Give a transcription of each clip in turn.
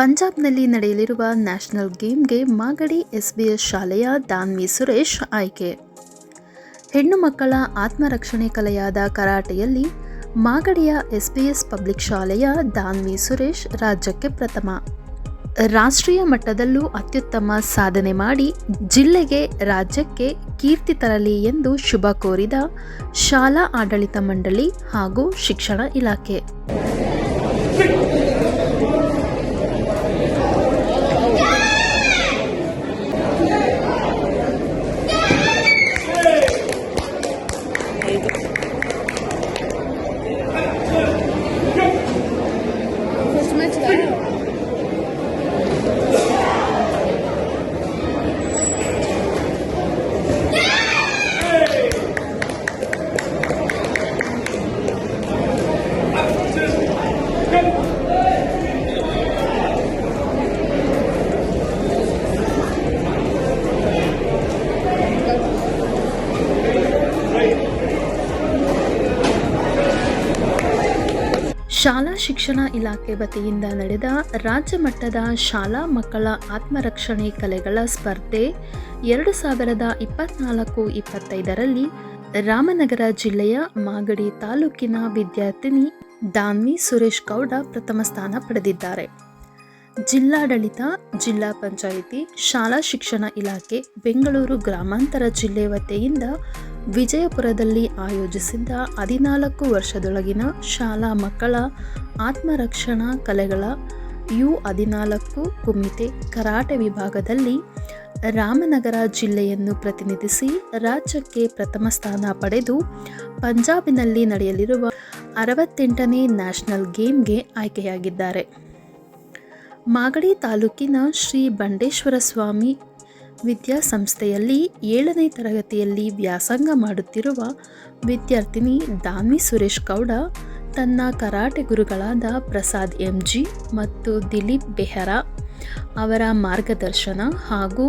ಪಂಜಾಬ್ನಲ್ಲಿ ನಡೆಯಲಿರುವ national ಗೇಮ್ಗೆ Magadi SBS ಶಾಲೆಯ ದಾನ್ವಿ ಸುರೇಶ್ ಆಯ್ಕೆ. ಹೆಣ್ಣು ಮಕ್ಕಳ ಆತ್ಮರಕ್ಷಣೆ ಕಲೆಯಾದ ಕರಾಟೆಯಲ್ಲಿ ಮಾಗಡಿಯ ಎಸ್ಬಿಎಸ್ ಪಬ್ಲಿಕ್ ಶಾಲೆಯ ದಾನ್ವಿ ಸುರೇಶ್ ರಾಜ್ಯಕ್ಕೆ ಪ್ರಥಮ. ರಾಷ್ಟ್ರೀಯ ಮಟ್ಟದಲ್ಲೂ ಅತ್ಯುತ್ತಮ ಸಾಧನೆ ಮಾಡಿ ಜಿಲ್ಲೆಗೆ ರಾಜ್ಯಕ್ಕೆ ಕೀರ್ತಿ ತರಲಿ ಎಂದು ಶುಭ ಕೋರಿದ ಶಾಲಾ ಆಡಳಿತ ಮಂಡಳಿ ಹಾಗೂ ಶಿಕ್ಷಣ ಇಲಾಖೆ. ಶಾಲಾ ಶಿಕ್ಷಣ ಇಲಾಖೆ ವತಿಯಿಂದ ನಡೆದ ರಾಜ್ಯ ಮಟ್ಟದ ಶಾಲಾ ಮಕ್ಕಳ ಆತ್ಮರಕ್ಷಣೆ ಕಲೆಗಳ ಸ್ಪರ್ಧೆ ಎರಡು ಸಾವಿರದ ಇಪ್ಪತ್ನಾಲ್ಕು ಇಪ್ಪತ್ತೈದರಲ್ಲಿ ರಾಮನಗರ ಜಿಲ್ಲೆಯ ಮಾಗಡಿ ತಾಲೂಕಿನ ವಿದ್ಯಾರ್ಥಿನಿ ದಾನ್ವಿ ಸುರೇಶ್ ಗೌಡ ಪ್ರಥಮ ಸ್ಥಾನ ಪಡೆದಿದ್ದಾರೆ. ಜಿಲ್ಲಾಡಳಿತ, ಜಿಲ್ಲಾ ಪಂಚಾಯಿತಿ, ಶಾಲಾ ಶಿಕ್ಷಣ ಇಲಾಖೆ, ಬೆಂಗಳೂರು ಗ್ರಾಮಾಂತರ ಜಿಲ್ಲೆ ವತಿಯಿಂದ ವಿಜಯಪುರದಲ್ಲಿ ಆಯೋಜಿಸಿದ್ದ ಹದಿನಾಲ್ಕು ವರ್ಷದೊಳಗಿನ ಶಾಲಾ ಮಕ್ಕಳ ಆತ್ಮರಕ್ಷಣಾ ಕಲೆಗಳ ಯು ಹದಿನಾಲ್ಕು ಕುಮಿತೆ ಕರಾಟೆ ವಿಭಾಗದಲ್ಲಿ ರಾಮನಗರ ಜಿಲ್ಲೆಯನ್ನು ಪ್ರತಿನಿಧಿಸಿ ರಾಜ್ಯಕ್ಕೆ ಪ್ರಥಮ ಸ್ಥಾನ ಪಡೆದು ಪಂಜಾಬಿನಲ್ಲಿ ನಡೆಯಲಿರುವ ಅರವತ್ತೆಂಟನೇ ನ್ಯಾಷನಲ್ ಗೇಮ್ಗೆ ಆಯ್ಕೆಯಾಗಿದ್ದಾರೆ. ಮಾಗಡಿ ತಾಲೂಕಿನ ಶ್ರೀ ಬಂಡೇಶ್ವರ ಸ್ವಾಮಿ ವಿದ್ಯಾಸಂಸ್ಥೆಯಲ್ಲಿ ಏಳನೇ ತರಗತಿಯಲ್ಲಿ ವ್ಯಾಸಂಗ ಮಾಡುತ್ತಿರುವ ವಿದ್ಯಾರ್ಥಿನಿ ದಾಮಿ ಸುರೇಶ್ ಗೌಡ, ತನ್ನ ಕರಾಟೆ ಗುರುಗಳಾದ ಪ್ರಸಾದ್ ಎಂಜಿ ಮತ್ತು ದಿಲೀಪ್ ಬೆಹರಾ ಅವರ ಮಾರ್ಗದರ್ಶನ ಹಾಗೂ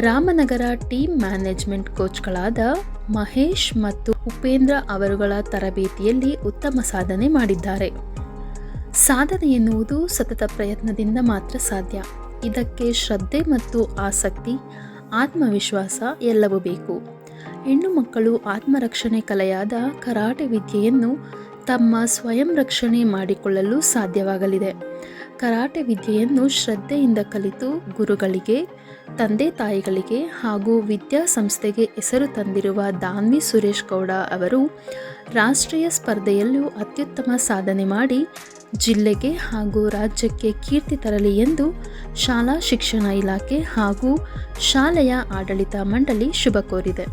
ರಾಮನಗರ ಟೀಮ್ ಮ್ಯಾನೇಜ್ಮೆಂಟ್ ಕೋಚ್ಗಳಾದ ಮಹೇಶ್ ಮತ್ತು ಉಪೇಂದ್ರ ಅವರುಗಳ ತರಬೇತಿಯಲ್ಲಿ ಉತ್ತಮ ಸಾಧನೆ ಮಾಡಿದ್ದಾರೆ. ಸಾಧನೆ ಎನ್ನುವುದು ಸತತ ಪ್ರಯತ್ನದಿಂದ ಮಾತ್ರ ಸಾಧ್ಯ. ಇದಕ್ಕೆ ಶ್ರದ್ಧೆ ಮತ್ತು ಆಸಕ್ತಿ ಆತ್ಮವಿಶ್ವಾಸ ಎಲ್ಲವೂ ಬೇಕು. ಹೆಣ್ಣು ಮಕ್ಕಳು ಆತ್ಮರಕ್ಷಣೆ ಕಲೆಯಾದ ಕರಾಟೆ ವಿದ್ಯೆಯನ್ನು ತಮ್ಮ ಸ್ವಯಂ ರಕ್ಷಣೆ ಮಾಡಿಕೊಳ್ಳಲು ಸಾಧ್ಯವಾಗಲಿದೆ. ಕರಾಟೆ ವಿದ್ಯೆಯನ್ನು ಶ್ರದ್ಧೆಯಿಂದ ಕಲಿತು ಗುರುಗಳಿಗೆ, ತಂದೆ ತಾಯಿಗಳಿಗೆ ಹಾಗೂ ವಿದ್ಯಾಸಂಸ್ಥೆಗೆ ಹೆಸರು ತಂದಿರುವ ದಾನ್ವಿ ಸುರೇಶ್ ಗೌಡ ಅವರು ರಾಷ್ಟ್ರೀಯ ಸ್ಪರ್ಧೆಯಲ್ಲೂ ಅತ್ಯುತ್ತಮ ಸಾಧನೆ ಮಾಡಿ ಜಿಲ್ಲೆಗೆ ಹಾಗೂ ರಾಜ್ಯಕ್ಕೆ ಕೀರ್ತಿ ತರಲಿ ಎಂದು ಶಾಲಾ ಶಿಕ್ಷಣ ಇಲಾಖೆ ಹಾಗೂ ಶಾಲೆಯ ಆಡಳಿತ ಮಂಡಳಿ ಶುಭ ಕೋರಿದೆ.